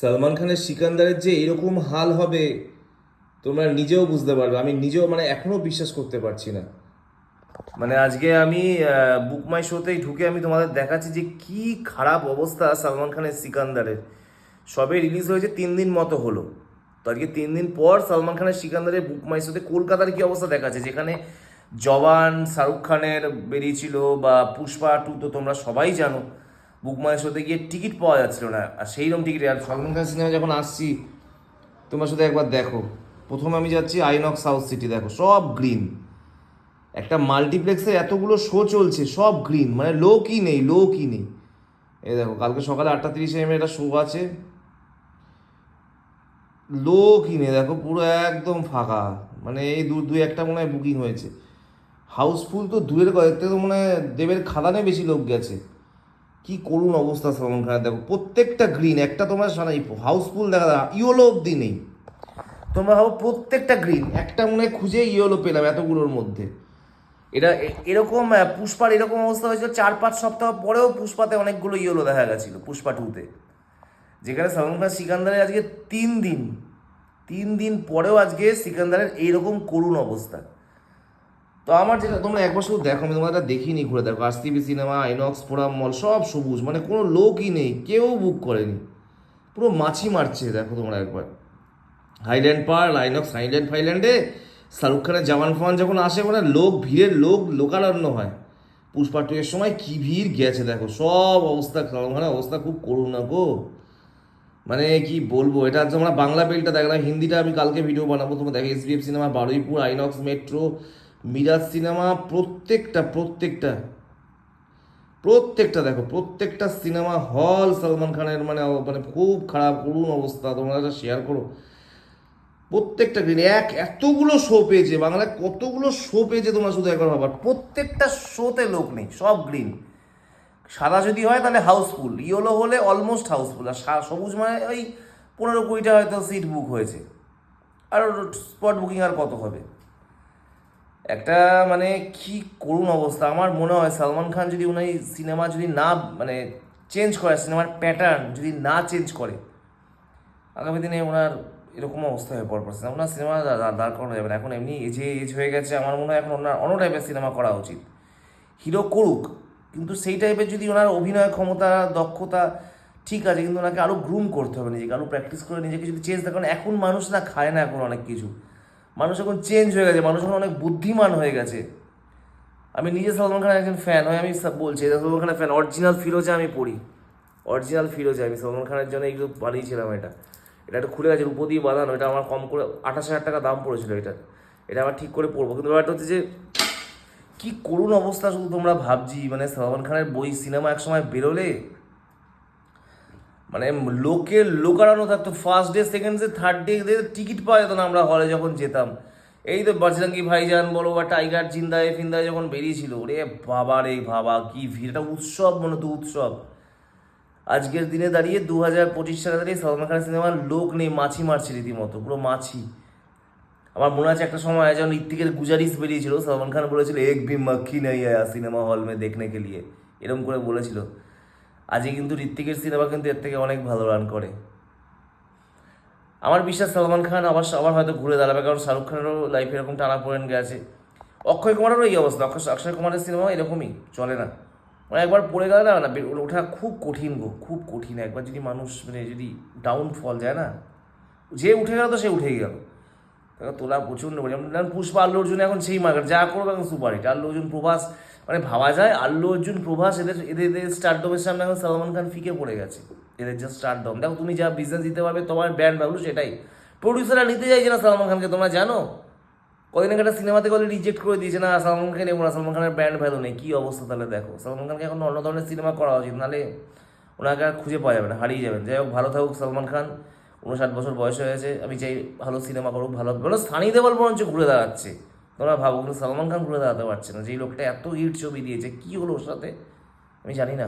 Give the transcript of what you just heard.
সালমান খানের সিকান্দারের যে এরকম হাল হবে, তোমরা নিজেও বুঝতে পারবে। আমি নিজেও মানে এখনও বিশ্বাস করতে পারছি না। মানে আজকে আমি বুক মাই শোতেই ঢুকে আমি তোমাদের দেখাচ্ছি যে কি খারাপ অবস্থা সালমান খানের সিকান্দারের। সবে রিলিজ হয়েছে, তিন দিন মতো হলো। তো আজকে তিন দিন পর সালমান খানের সিকান্দারের বুক মাই শোতে কলকাতার কি অবস্থা দেখাচ্ছে, যেখানে জওয়ান শাহরুখ খানের বেরিয়েছিল বা পুষ্পা টু তো তোমরা সবাই জানো। বুক মাই শোতে গিয়ে টিকিট পাওয়া যাচ্ছিল না। আর সেইরকম টিকিট, আর সালমান খান সিনেমা যখন আসছি, তোমার সাথে একবার দেখো। প্রথমে আমি যাচ্ছি আইনক সাউথ সিটি, দেখো, সব গ্রিন। একটা মাল্টিপ্লেক্সে এতগুলো শো চলছে, সব গ্রিন মানে লোকই নেই লোকই নেই। এই দেখো, কালকে সকালে আটটা তিরিশে এম একটা শো আছে। লোকই নেই, দেখো, পুরো একদম ফাঁকা। মানে এই দু দুই একটা মনে হয় বুকিং হয়েছে। হাউসফুল তো দূরের থেকে তো মনে হয় দেবের খাদানে বেশি লোক গেছে। কি করুণ অবস্থা, সালমান খানের দেখো, প্রত্যেকটা গ্রিন একটা তোমার সারা হাউসফুল দেখা যায় ইয়োলো অব্দি নেই। তোমরা ভাবো প্রত্যেকটা গ্রিন একটা মনে হয় খুঁজে ইয়েলো পেলাম এতগুলোর মধ্যে। এটা এরকম পুষ্পার এরকম অবস্থা হয়েছিল, চার পাঁচ সপ্তাহ পরেও পুষ্পাতে অনেকগুলো ইয়েলো দেখা গেছিল, পুষ্পা টুতে যেখানে সালমান খান সিকান্দারের আজকে তিন দিন তিন দিন পরেও আজকে সিকান্দারের এইরকম করুণ অবস্থা। তো আমার যেটা, তোমরা একবার শুধু দেখো, আমি তোমরা এটা দেখিনি, ঘুরে দেখো। RCB cinema INOX forum mall, সব সবুজ মানে কোনো লোকই নেই, কেউ বুক করেনি। পুরো মাছি মারছে, দেখো তোমরা একবার। হাইল্যান্ড পার্ক আইনক্স হাইল্যান্ড ফাইল্যান্ডে শাহরুখ খানের জামান ফান যখন আসে মানে লোক, ভিড়ের লোক, লোকারণ্য হয়। পুষ্পা টু এর সময় কী ভিড় গেছে, দেখো। সব অবস্থা খানের অবস্থা খুব করুণ না গো। মানে কি বলব, এটা আমরা বাংলা বেলটা দেখলাম হিন্দিটা আমি কালকে ভিডিও বানাবো। তোমরা দেখো, SBF cinema, Baruipur, INOX, metro Miraj cinema প্রত্যেকটা প্রত্যেকটা প্রত্যেকটা দেখো, প্রত্যেকটা সিনেমা হল সালমান খানের মানে মানে খুব খারাপ, করুণ অবস্থা, তোমরা এটা শেয়ার করো। প্রত্যেকটা গ্রিন এক, এতগুলো শো পেয়েছে, বাংলায় কতগুলো শো পেয়েছে তোমরা শুধু একবার ভাবার প্রত্যেকটা শোতে লোক নেই, সব গ্রিন সাদা যদি হয় তাহলে হাউসফুল ইয়েলো হলে অলমোস্ট হাউসফুল আর সবুজ মানে ওই পনেরো কুড়িটা হয়তো সিট বুক হয়েছে। আর স্পট বুকিং আর কত হবে? একটা মানে কি করুণ অবস্থা। আমার মনে হয় সালমান খান যদি উনি সিনেমা যদি না মানে চেঞ্জ করে, সিনেমার প্যাটার্ন যদি না চেঞ্জ করে, আগামী দিনে ওনার এরকম অবস্থা হয়ে পড় পড়ছে ওনার সিনেমা দাঁড় করানো যাবে না। এখন এমনি এজে, এজ হয়ে গেছে, আমার মনে হয় এখন ওনার অন্য টাইপের সিনেমা করা উচিত। হিরো করুক, কিন্তু সেই টাইপের যদি ওনার অভিনয় ক্ষমতা, দক্ষতা ঠিক আছে, কিন্তু ওনাকে আরও গ্রুম করতে হবে নিজেকে আরও প্র্যাকটিস করে নিজেকে যদি চেঞ্জ কারণ এখন মানুষ না খায় না এখন অনেক কিছু। মানুষ এখন চেঞ্জ হয়ে গেছে, মানুষ এখন অনেক বুদ্ধিমান হয়ে গেছে। আমি নিজে সালমান খানের একজন ফ্যান হয় আমি বলছি, এটা সালমান খানের ফ্যান অরিজিনাল ফিরোজা আমি পড়ি। অরিজিনাল ফিরোজা আমি, সালমান খানের জন্য এইগুলো বানিয়েছিলাম এটা। এটা একটু খুলে গেছে, রূপো দিয়ে বাঁধানো এটা আমার কম করে আঠাশ হাজার টাকা দাম পড়েছিল এটা। এটা আমার ঠিক করে পড়ব। কিন্তু ব্যাপারটা হচ্ছে যে, কী করুণ অবস্থা শুধু তোমরা ভাবছি মানে সালমান খানের বই সিনেমা একসময় বেরোলে মানে লোকের লোকারানো থাকতো। First day second day third day ticket পাওয়া যেত না আমরা হলে যখন যেতাম। এই তো বজরঙ্গি ভাইজান বলো বা টাইগার জিন্দায়, ফিন্দায় যখন বেরিয়েছিল রে বাবা রে বাবা, কি ভিড়, এটা উৎসব মনে তো উৎসব। আজকের দিনে দাঁড়িয়ে দু হাজার পঁচিশ সালে দাঁড়িয়ে সালমান খানের সিনেমার লোক নেই, মাছি মারছে রীতিমতো, পুরো মাছি। আমার মনে আছে একটা সময় যখন ঋত্বিকের গুজারিস বেরিয়েছিল, সালমান খান বলেছিল, এক ভি মক্খি নেই সিনেমা হল মে দেখনে কে লিয়ে এরকম করে বলেছিল। আজকে কিন্তু ঋত্বিকের সিনেমা কিন্তু এর থেকে অনেক ভালো রান করে। আমার বিশ্বাস সালমান খান আবার আবার হয়তো ঘুরে দাঁড়াবে, কারণ শাহরুখ খানেরও লাইফে এরকম টানা পড়েন গেছে। অক্ষয় কুমারেরও এই অবস্থা অক্ষয় অক্ষয় কুমারের সিনেমা এরকমই, চলে না। মানে একবার পড়ে গেলে না না ওঠা খুব কঠিন গো, খুব কঠিন। একবার যদি মানুষ মানে যদি ডাউন ফল যায় না, যে উঠে গেল তো সে উঠেই গেল। তোলা প্রচণ্ড যেমন পুষ্পা, আল্লু অর্জুন এখন সেই মার্কেট যা করবে এখন সুপার হিট আল্লু অর্জুন, প্রভাস মানে ভাবা যায়, আল্লু অর্জুন, প্রভাস, এদের এদের এদের স্টারডমের সামনে এখন সালমান খান ফিকে পড়ে গেছে। এদের যে স্টারডম দেখো তুমি যা বিজনেস দিতে পারবে, তোমার ব্র্যান্ড ভ্যালু সেটাই। প্রডিউসাররা নিতে চাইছে না সালমান খানকে, তোমরা জানো? কদিন একটা সিনেমাতে গেলে রিজেক্ট করে দিয়েছে না, সালমান খান না সালমান খানের ব্র্যান্ড ভ্যালু নেই। কী অবস্থা তাহলে দেখো? সালমান খানকে এখন অন্য ধরনের সিনেমা করা উচিত, নাহলে ওনাকে আর খুঁজে পাওয়া যাবে না, হারিয়ে যাবেন। যাই হোক, ভালো থাকুক সালমান খান। উনষাট বছর বয়স হয়েছে আমি চাই ভালো সিনেমা করুক, ভালো ভালো স্থানীয় দেওয়াল বরঞ্চ ঘুরে দাঁড়াচ্ছে। তোমরা ভাবো, কিন্তু সালমান খান ঘুরে দাঁড়াতে পারছে না। যে লোকটা এত হিট ছবি দিয়েছে, কী হলো ওর সাথে? আমি জানি না।